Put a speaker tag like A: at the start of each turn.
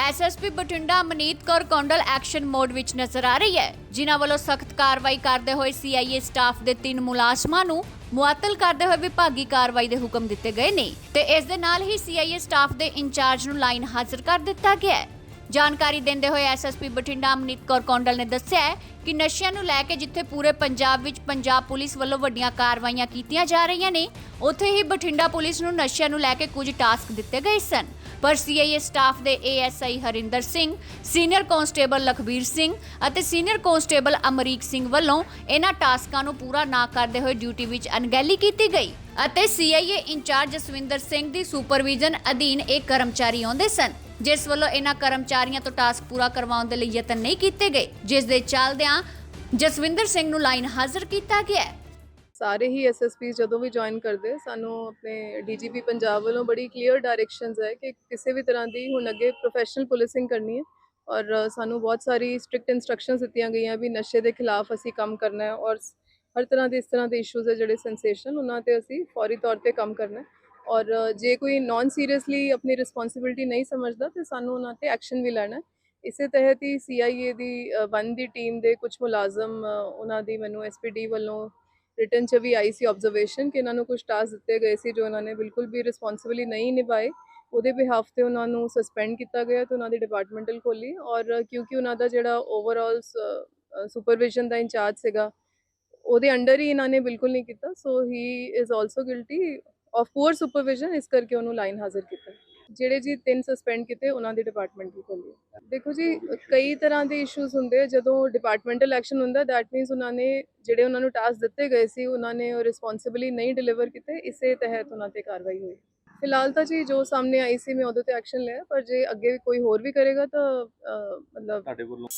A: SSP Bathinda Maneet Kaur Kondal action mode ਵਿੱਚ ਨਜ਼ਰ ਆ ਰਹੀ ਹੈ। ਜਿਨ੍ਹਾਂ ਵੱਲੋਂ ਸਖਤ ਕਾਰਵਾਈ ਕਰਦੇ ਹੋਏ ਸੀਆਈਏ ਸਟਾਫ ਦੇ ਤਿੰਨ ਮੁਲਾਜ਼ਮਾਂ ਨੂੰ ਮੁਅੱਤਲ ਕਰਦੇ ਹੋਏ ਵਿਭਾਗੀ ਕਾਰਵਾਈ ਦੇ ਹੁਕਮ ਦਿੱਤੇ ਗਏ ਨੇ ਤੇ ਇਸ ਦੇ ਨਾਲ ਹੀ ਸੀਆਈਏ ਸਟਾਫ ਦੇ ਇੰਚਾਰਜ ਨੂੰ ਲਾਈਨ ਹਾਜ਼ਰ ਕਰ ਦਿੱਤਾ ਗਿਆ ਹੈ। ਜਾਣਕਾਰੀ ਦਿੰਦੇ ਹੋਏ ਐਸਐਸਪੀ ਬਠਿੰਡਾ ਅਮਨੀਤ ਕੌਰ ਕੌਂਡਲ ਨੇ ਦੱਸਿਆ ਹੈ ਕਿ ਨਸ਼ਿਆਂ ਨੂੰ ਲੈ ਕੇ ਜਿੱਥੇ ਪੂਰੇ ਪੰਜਾਬ ਵਿੱਚ ਪੰਜਾਬ ਪੁਲਿਸ ਵੱਲੋਂ ਵੱਡੀਆਂ ਕਾਰਵਾਈਆਂ ਕੀਤੀਆਂ ਜਾ ਰਹੀਆਂ ਨੇ, ਉੱਥੇ ਹੀ ਬਠਿੰਡਾ ਪੁਲਿਸ ਨੂੰ ਨਸ਼ਿਆਂ ਨੂੰ ਲੈ ਕੇ ਕੁਝ ਟਾਸਕ ਦਿੱਤੇ ਗਏ ਸਨ। ਪਰ ਸੀਆਈਏ ਸਟਾਫ ਦੇ ASI Harinder Singh senior constable Lakhbir Singh ਅਤੇ ਸੀਨੀਅਰ ਕਾਂਸਟੇਬਲ ਅਮਰੀਕ ਸਿੰਘ ਵੱਲੋਂ ਇਹਨਾਂ ਟਾਸਕਾਂ ਨੂੰ ਪੂਰਾ ਨਾ ਕਰਦੇ ਹੋਏ ਡਿਊਟੀ ਵਿੱਚ ਅਣਗਹਿਲੀ ਕੀਤੀ ਗਈ ਅਤੇ ਸੀਆਈਏ ਇੰਚਾਰਜ ਜਸਵਿੰਦਰ ਸਿੰਘ ਦੀ ਸੁਪਰਵਿਜ਼ਨ ਅਧੀਨ ਇਹ ਕਰਮਚਾਰੀ ਆਉਂਦੇ ਸਨ, ਜਿਸ ਵੱਲੋਂ ਇਹਨਾਂ ਕਰਮਚਾਰੀਆਂ ਤੋਂ ਟਾਸਕ ਪੂਰਾ ਕਰਵਾਉਣ ਦੇ ਲਈ ਯਤਨ ਨਹੀਂ ਕੀਤੇ ਗਏ, ਜਿਸ ਦੇ ਚੱਲਦਿਆਂ ਜਸਵਿੰਦਰ ਸਿੰਘ ਨੂੰ ਲਾਈਨ ਹਾਜ਼ਰ ਕੀਤਾ ਗਿਆ
B: ਸਾਰੇ ਹੀ ਐਸਐਸਪੀ ਜਦੋਂ ਵੀ ਜੁਆਇਨ ਕਰਦੇ, ਸਾਨੂੰ ਆਪਣੇ ਡੀਜੀਪੀ ਪੰਜਾਬ ਵੱਲੋਂ ਬੜੀ ਕਲੀਅਰ ਡਾਇਰੈਕਸ਼ਨਸ ਹੈ ਕਿ ਕਿਸੇ ਵੀ ਤਰ੍ਹਾਂ ਦੀ ਹੁਣ ਅੱਗੇ ਪ੍ਰੋਫੈਸ਼ਨਲ ਪੁਲਿਸਿੰਗ ਕਰਨੀ ਹੈ ਔਰ ਸਾਨੂੰ ਬਹੁਤ ਸਾਰੀ ਸਟ੍ਰਿਕਟ ਇਨਸਟਰਕਸ਼ਨਸ ਦਿੱਤੀਆਂ ਗਈਆਂ ਵੀ ਨਸ਼ੇ ਦੇ ਖਿਲਾਫ ਅਸੀਂ ਕੰਮ ਕਰਨਾ ਹੈ ਔਰ ਹਰ ਤਰ੍ਹਾਂ ਦੇ ਇਸ ਤਰ੍ਹਾਂ ਦੇ ਇਸ਼ੂਜ਼ ਹੈ ਜਿਹੜੇ ਸੈਂਸੇਸ਼ਨ ਉਹਨਾਂ ਤੇ ਅਸੀਂ ਫੌਰੀ ਤੌਰ ਤੇ ਕੰਮ ਕਰਨਾ ਔਰ ਜੇ ਕੋਈ ਨਾਨ ਸੀਰੀਅਸਲੀ ਆਪਣੀ ਰਿਸਪੌਂਸਿਬਿਲਟੀ ਨਹੀਂ ਸਮਝਦਾ ਤੇ ਸਾਨੂੰ ਉਹਨਾਂ ਤੇ ਐਕਸ਼ਨ ਵੀ ਲੈਣਾ ਇਸੇ ਤਹਿਤ ਹੀ ਸੀਆਈਏ ਦੀ ਵਨ ਦੀ ਟੀਮ ਦੇ ਕੁਝ ਮੁਲਾਜ਼ਮ ਉਹਨਾਂ ਦੀ ਮੈਨੂੰ ਐਸਪੀਡੀ ਵੱਲੋਂ ਰਿਟਨ ਚ ਵੀ ਆਈ ਸੀ ਆਬਜ਼ਰਵੇਸ਼ਨ ਕਿ ਇਹਨਾਂ ਨੂੰ ਕੁਝ ਟਾਸਕ ਦਿੱਤੇ ਗਏ ਸੀ ਜੋ ਇਹਨਾਂ ਨੇ ਬਿਲਕੁਲ ਵੀ ਰਿਸਪੌਂਸਿਬਿਲੀ ਨਹੀਂ ਨਿਭਾਏ। ਉਹਦੇ ਬਿਹਾਫ ਤੇ ਉਹਨਾਂ ਨੂੰ ਸਸਪੈਂਡ ਕੀਤਾ ਗਿਆ ਤੇ ਉਹਨਾਂ ਦੀ ਡਿਪਾਰਟਮੈਂਟਲ ਖੋਲੀ ਔਰ ਕਿਉਂਕਿ ਉਹਨਾਂ ਦਾ ਜਿਹੜਾ ਓਵਰਆਲ ਸੁਪਰਵਿਜ਼ਨ ਦਾ ਇੰਚਾਰਜ ਸੀਗਾ, ਉਹਦੇ ਅੰਡਰ ਹੀ ਇਹਨਾਂ ਨੇ ਬਿਲਕੁਲ ਨਹੀਂ ਕੀਤਾ। So he is also guilty of poor supervision ਇਸ ਕਰਕੇ ਉਹਨੂੰ ਲਾਈਨ ਹਾਜ਼ਰ ਕੀਤਾ। ਜਿਹੜੇ ਜੀ ਤਿੰਨ ਸਸਪੈਂਡ ਕੀਤੇ, ਉਹਨਾਂ ਦੀ ਖੋਲੀ ਦੇਖੋ ਜੀ, ਕਈ ਤਰ੍ਹਾਂ ਦੇ ਇਸ਼ੂਜ਼ ਹੁੰਦੇ ਜਦੋਂ ਡਿਪਾਰਟਮੈਂਟਲ ਐਕਸ਼ਨ ਹੁੰਦਾ ਦੈਟ ਮੀਨਸ ਉਹਨਾਂ ਨੇ ਜਿਹੜੇ ਉਹਨਾਂ ਨੂੰ ਟਾਸਕ ਦਿੱਤੇ ਗਏ ਸੀ, ਉਹਨਾਂ ਨੇ ਉਹ ਰਿਸਪੌਂਸਿਬਿਲੀ ਨਹੀਂ ਡਿਲੀਵਰ ਕੀਤੇ, ਇਸੇ ਤਹਿਤ ਉਹਨਾਂ ਤੇ ਕਾਰਵਾਈ ਹੋਈ। ਫਿਲਹਾਲ ਤਾਂ ਜੀ, ਜੋ ਸਾਹਮਣੇ ਆਈ ਸੀ, ਮੈਂ ਉਹਦੇ ਤੇ ਐਕਸ਼ਨ ਲਿਆ, ਪਰ ਜੇ ਅੱਗੇ ਕੋਈ ਹੋਰ ਵੀ ਕਰੇਗਾ ਤਾਂ ਮਤਲਬ
C: ਤੁਹਾਡੇ ਵੱਲੋਂ